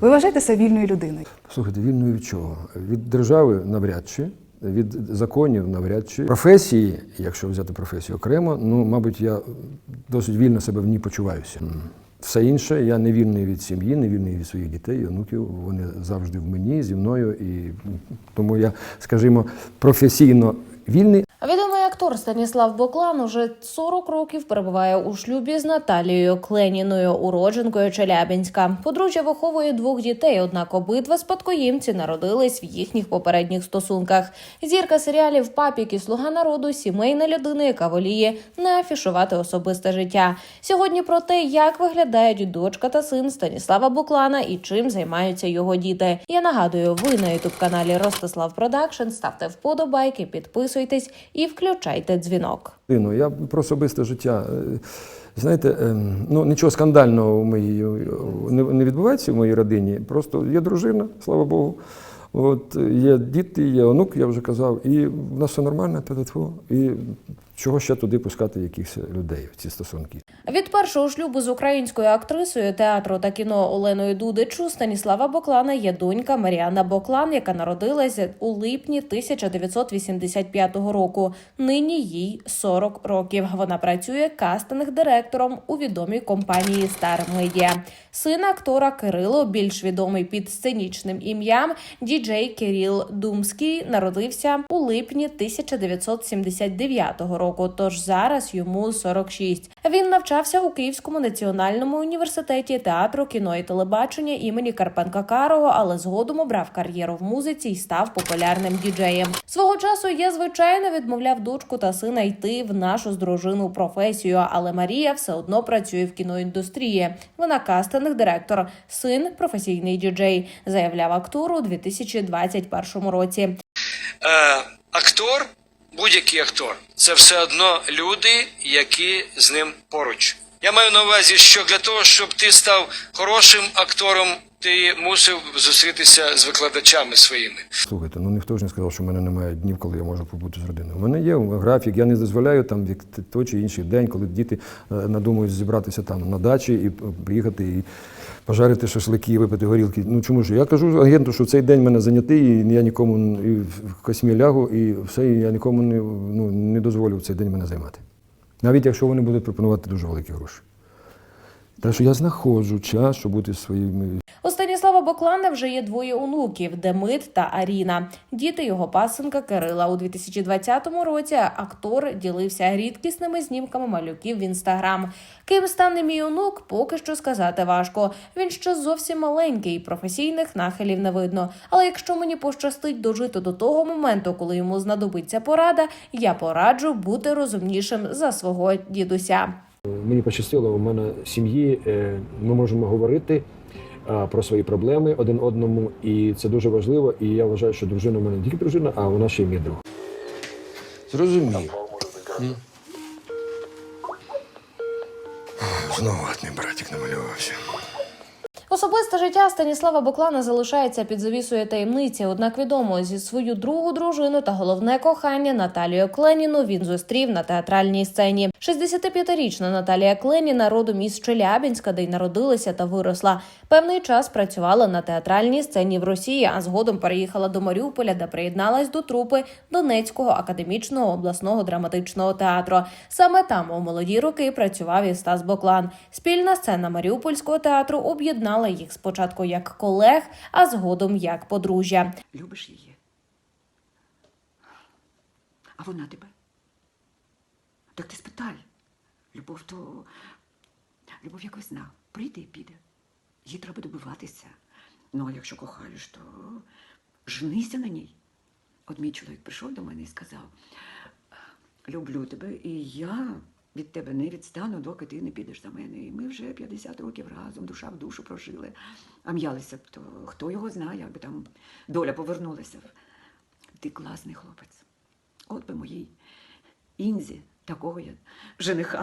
Ви вважаєте себе вільною людиною? Слухайте, вільною від чого? Від держави навряд чи, від законів навряд чи. Професії, якщо взяти професію окремо, ну, мабуть, я досить вільно себе в ній почуваюся. Все інше, я не вільний від сім'ї, не вільний від своїх дітей, онуків. Вони завжди в мені, зі мною. І тому я, скажімо, професійно вільний, актор Станіслав Боклан уже 40 років перебуває у шлюбі з Наталією Кленіною, уродженкою Челябінська. Подружжя виховує двох дітей, однак обидва спадкоємці народились в їхніх попередніх стосунках. Зірка серіалів Папік і Слуга народу сімейна людина, яка воліє не афішувати особисте життя. Сьогодні про те, як виглядають дочка та син Станіслава Буклана і чим займаються його діти. Я нагадую, ви на ютуб каналі Ростислав Продакшн. Ставте вподобайки, підписуйтесь і включайте дзвінок. Ну, я про особисте життя. е, Знаєте, ем, ну нічого скандального в моїй е, не, відбувається в моїй родині. Просто є дружина, слава Богу. От є діти, є онук, я вже казав, і в нас все нормально, та-та-тьфу. І чого ще туди пускати якихось людей в ці стосунки? Від першого шлюбу з українською актрисою театру та кіно Оленою Дудичу Станіслава Боклана є донька Маріана Боклан, яка народилася у липні 1985 року. Нині їй 40 років. Вона працює кастинг-директором у відомій компанії Star Media. Син актора Кирило, більш відомий під сценічним ім'ям діджей Кирил Думський, народився у липні 1979 року. Тож зараз йому 46. Він навчався у Київському національному університеті театру, кіно і телебачення імені Карпенка Карого, але згодом обрав кар'єру в музиці і став популярним діджеєм. Свого часу я звичайно відмовляв дочку та сина йти в нашу з дружину професію, але Марія все одно працює в кіноіндустрії. Вона кастинг директор, син професійний діджей, заявляв актор у 2021 році. е, актор, будь-який актор, це все одно люди, які з ним поруч. Я маю на увазі, що для того, щоб ти став хорошим актором, ти мусив зустрітися з викладачами своїми. Слухайте, ну ніхто ж не сказав, що в мене немає днів, коли я можу побути з родиною. У мене є графік, я не дозволяю там в той чи інший день, коли діти е, надумують зібратися там на дачі і приїхати і пожарити шашлики, і випити горілки. Ну чому ж? Я кажу агенту, що цей день в мене зайнятий, і я нікому і в космі лягу, і все, і я нікому не, ну, не дозволю в цей день мене займати. Навіть якщо вони будуть пропонувати дуже великі гроші. Так що я знаходжу час, щоб бути своїми Станіслава Боклана вже є двоє онуків Демид та Аріна. Діти його пасенка Кирила. У 2020 році актор ділився рідкісними знімками малюків в інстаграм. Ким стане мій онук, поки що сказати важко. Він ще зовсім маленький, професійних нахилів не видно. Але якщо мені пощастить дожити до того моменту, коли йому знадобиться порада, я пораджу бути розумнішим за свого дідуся. Мені пощастило, у мене сім'ї е, ми можемо говорити про свої проблеми один одному, і це дуже важливо. І я вважаю, що дружина у мене не тільки дружина, а вона ще й мій друг. Зрозумів. М? Знову мій братик намалювався. Особисте життя Станіслава Боклана залишається під завісою таємниці. Однак відомо зі свою другу дружину та головне кохання Наталію Кленіну він зустрів на театральній сцені. 65-річна Наталія Кленіна родом із Челябінська, де й народилася та виросла. Певний час працювала на театральній сцені в Росії, а згодом переїхала до Маріуполя, де приєдналась до трупи Донецького академічного обласного драматичного театру. Саме там у молоді роки працював і Стас Боклан. Спільна сцена Маріупольського театру об'єднала їх спочатку як колег, а згодом як подружжя. Любиш її. А вона тебе. Так ти спитай. Любов то. Любов якось зна. Прийде і піде. Їй треба добиватися. Ну, а якщо кохаєш, то женися на ній. От мій чоловік прийшов до мене і сказав: люблю тебе, і я від тебе не відстану, доки ти не підеш за мене. І ми вже 50 років разом, душа в душу прожили. А м'ялися б, то хто його знає, якби там доля повернулася. Ти класний хлопець. От би моїй Інзі такого я жениха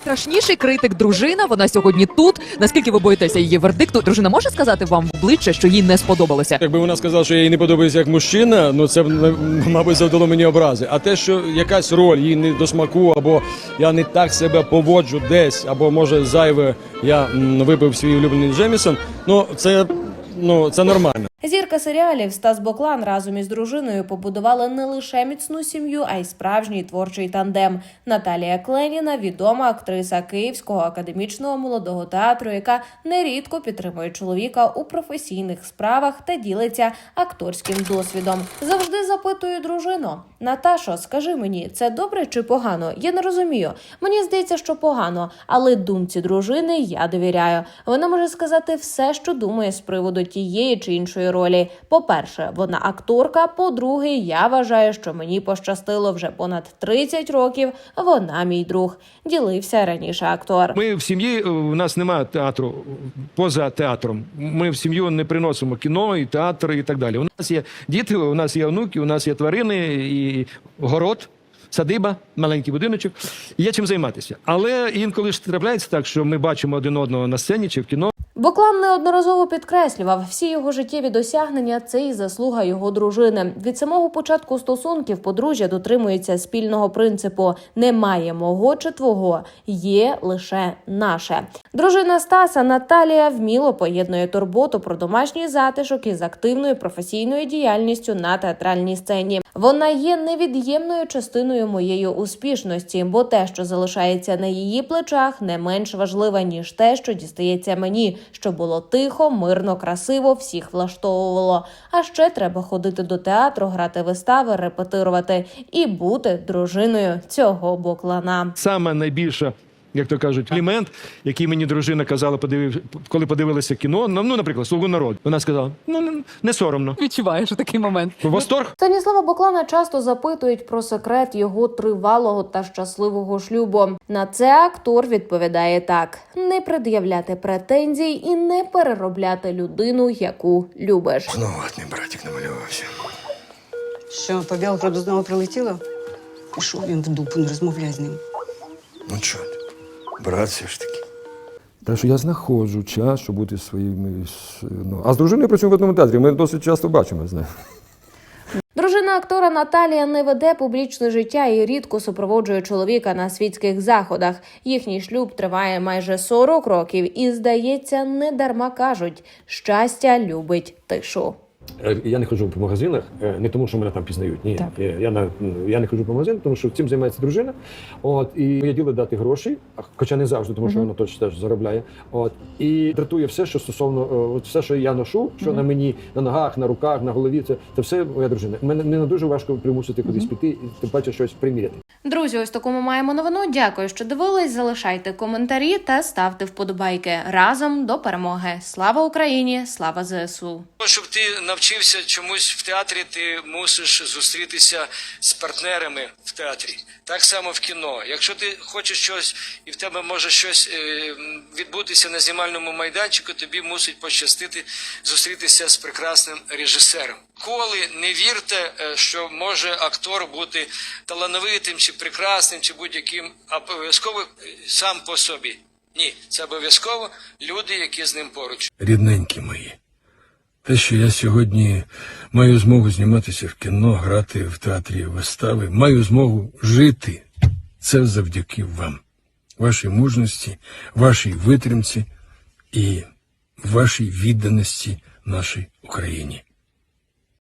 Страшніший критик дружина. Вона сьогодні тут. Наскільки ви боїтеся її вердикту? Дружина може сказати вам в обличчя, що їй не сподобалося? Якби вона сказала, що їй не подобаюся як мужчина, ну це б, мабуть завдало мені образи. А те, що якась роль їй не до смаку, або я не так себе поводжу десь, або може зайве я м, випив свій улюблений Джемісон, ну це ну це нормально. Зірка серіалів Стас Боклан разом із дружиною побудували не лише міцну сім'ю, а й справжній творчий тандем. Наталія Кленіна відома актриса Київського академічного молодого театру, яка нерідко підтримує чоловіка у професійних справах та ділиться акторським досвідом. Завжди запитую дружину: Наташо, скажи мені, це добре чи погано? Я не розумію. Мені здається, що погано, але думці дружини я довіряю. Вона може сказати все, що думає з приводу тієї чи іншої ролі. По-перше, вона акторка. По-друге, я вважаю, що мені пощастило вже понад 30 років. Вона мій друг. Ділився раніше актор. Ми в сім'ї е, у нас немає театру поза театром. Ми в сім'ю не приносимо кіно і театр і так далі. У нас є діти, у нас є онуки, у нас є тварини і город. Садиба, маленький будиночок, і є чим займатися. Але інколи ж трапляється так, що ми бачимо один одного на сцені чи в кіно. Боклан неодноразово підкреслював, всі його життєві досягнення це і заслуга його дружини. Від самого початку стосунків подружжя дотримується спільного принципу: немає мого чи твого, є лише наше. Дружина Стаса Наталія вміло поєднує турботу про домашній затишок із активною професійною діяльністю на театральній сцені. Вона є невід'ємною частиною моєї успішності, бо те, що залишається на її плечах, не менш важливе ніж те, що дістається мені, що було тихо, мирно, красиво, всіх влаштовувало. А ще треба ходити до театру, грати вистави, репетирувати і бути дружиною цього боклана. Саме найбільша, як то кажуть, елемент, який мені дружина казала, подивив, коли подивилася кіно. Ну, ну, наприклад, слугу народу. Вона сказала: ну не, соромно. Відчуваєш у такий момент. Восторг. Станіслава Боклана часто запитують про секрет його тривалого та щасливого шлюбу. На це актор відповідає так: не пред'являти претензій і не переробляти людину, яку любиш. Знову от мій братик намалювався. Що, по Білгороду знову прилетіло? Пішов він в дупу, не розмовляй з ним. Ну чого ти? Брат все ж таки. Так що я знаходжу час, щоб бути своїми. Ну, а з дружиною працюємо в одному театрі. Ми досить часто бачимо з нею. Дружина актора Наталія не веде публічне життя і рідко супроводжує чоловіка на світських заходах. Їхній шлюб триває майже 40 років, і здається, не дарма кажуть, щастя любить тишу. Е, Я не ходжу по магазинах, е, не тому, що мене там пізнають. Ні, Так. Е, я на я не ходжу по магазинах, тому що цим займається дружина. От і моє діло дати гроші, хоча не завжди, тому що вона точно теж заробляє. От і дратує все, що стосовно от все, що я ношу, що на мені, на ногах, на руках, на голові. Це, це все моя дружина. Мене не дуже важко примусити кудись піти, і тим паче щось приміряти. Друзі, ось таку ми маємо новину. Дякую, що дивились. Залишайте коментарі та ставте вподобайки. Разом до перемоги. Слава Україні! Слава ЗСУ! Щоб ти навчився чомусь в театрі, ти мусиш зустрітися з партнерами в театрі. Так само в кіно. Якщо ти хочеш щось і в тебе може щось е, відбутися на знімальному майданчику, тобі мусить пощастити зустрітися з прекрасним режисером. Коли не вірте, е, що може актор бути талановитим чи прекрасним, чи будь-яким, обов'язково сам по собі. Ні, це обов'язково люди, які з ним поруч. рідненькі мої. Те, що я сьогодні маю змогу зніматися в кіно, грати в театрі вистави, маю змогу жити. Це завдяки вам, вашій мужності, вашій витримці і вашій відданості нашій Україні.